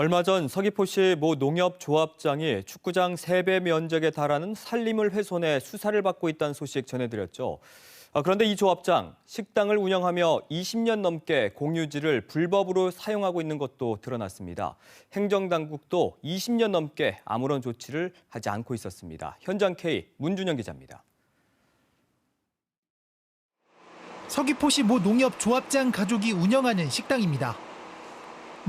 얼마 전 서귀포시 모 농협조합장이 축구장 3배 면적에 달하는 산림을 훼손해 수사를 받고 있다는 소식 전해드렸죠. 아, 그런데 이 조합장, 식당을 운영하며 20년 넘게 공유지를 불법으로 사용하고 있는 것도 드러났습니다. 행정당국도 20년 넘게 아무런 조치를 하지 않고 있었습니다. 현장 K 문준영 기자입니다. 서귀포시 모 농협 조합장 가족이 운영하는 식당입니다.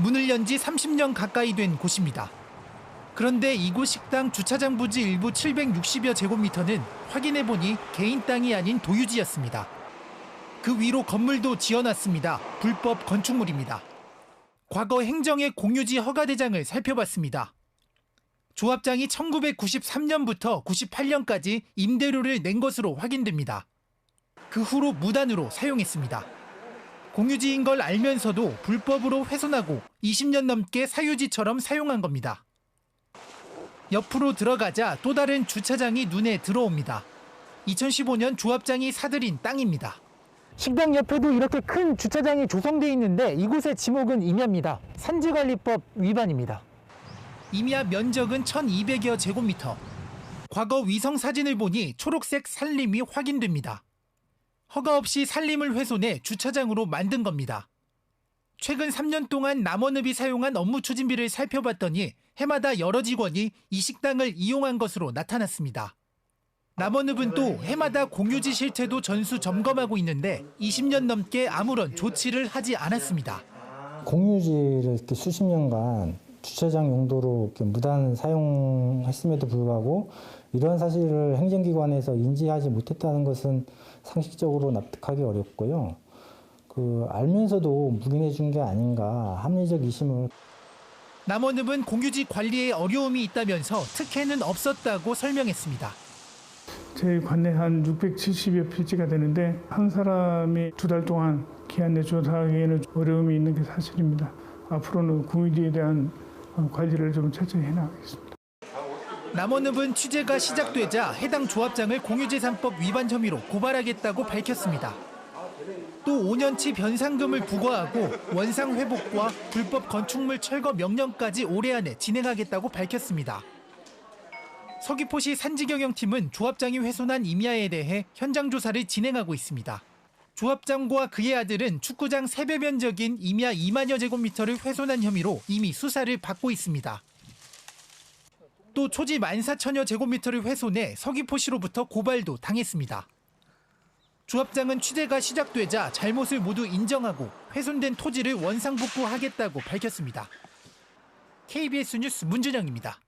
문을 연 지 30년 가까이 된 곳입니다. 그런데 이곳 식당 주차장 부지 일부 760여 제곱미터는 확인해 보니 개인 땅이 아닌 도유지였습니다. 그 위로 건물도 지어놨습니다. 불법 건축물입니다. 과거 행정의 공유지 허가 대장을 살펴봤습니다. 조합장이 1993년부터 98년까지 임대료를 낸 것으로 확인됩니다. 그 후로 무단으로 사용했습니다. 공유지인 걸 알면서도 불법으로 훼손하고 20년 넘게 사유지처럼 사용한 겁니다. 옆으로 들어가자 또 다른 주차장이 눈에 들어옵니다. 2015년 조합장이 사들인 땅입니다. 식당 옆에도 이렇게 큰 주차장이 조성돼 있는데 이곳의 지목은 임야입니다. 산지관리법 위반입니다. 임야 면적은 1200여 제곱미터. 과거 위성 사진을 보니 초록색 산림이 확인됩니다. 허가 없이 산림을 훼손해 주차장으로 만든 겁니다. 최근 3년 동안 남원읍이 사용한 업무 추진비를 살펴봤더니 해마다 여러 직원이 이 식당을 이용한 것으로 나타났습니다. 남원읍은 또 해마다 공유지 실태도 전수 점검하고 있는데 20년 넘게 아무런 조치를 하지 않았습니다. 공유지를 이렇게 수십 년간 주차장 용도로 무단 사용했음에도 불구하고 이런 사실을 행정기관에서 인지하지 못했다는 것은 상식적으로 납득하기 어렵고요. 그 알면서도 묵인해 준 게 아닌가 합리적 의심을 남원읍은 공유지 관리에 어려움이 있다면서 특혜는 없었다고 설명했습니다. 저희 관내 한 670여 필지가 되는데 한 사람이 두 달 동안 기한 내 조사하기에는 어려움이 있는 게 사실입니다. 앞으로는 공유지에 대한 관리를 좀 철저히 해나가겠습니다. 남원읍은 취재가 시작되자 해당 조합장을 공유재산법 위반 혐의로 고발하겠다고 밝혔습니다. 또 5년치 변상금을 부과하고 원상 회복과 불법 건축물 철거 명령까지 올해 안에 진행하겠다고 밝혔습니다. 서귀포시 산지경영팀은 조합장이 훼손한 임야에 대해 현장 조사를 진행하고 있습니다. 조합장과 그의 아들은 축구장 3배 면적인 임야 2만여 제곱미터를 훼손한 혐의로 이미 수사를 받고 있습니다. 또 초지 14,000여 제곱미터를 훼손해 서귀포시로부터 고발도 당했습니다. 조합장은 취재가 시작되자 잘못을 모두 인정하고 훼손된 토지를 원상복구하겠다고 밝혔습니다. KBS 뉴스 문준영입니다.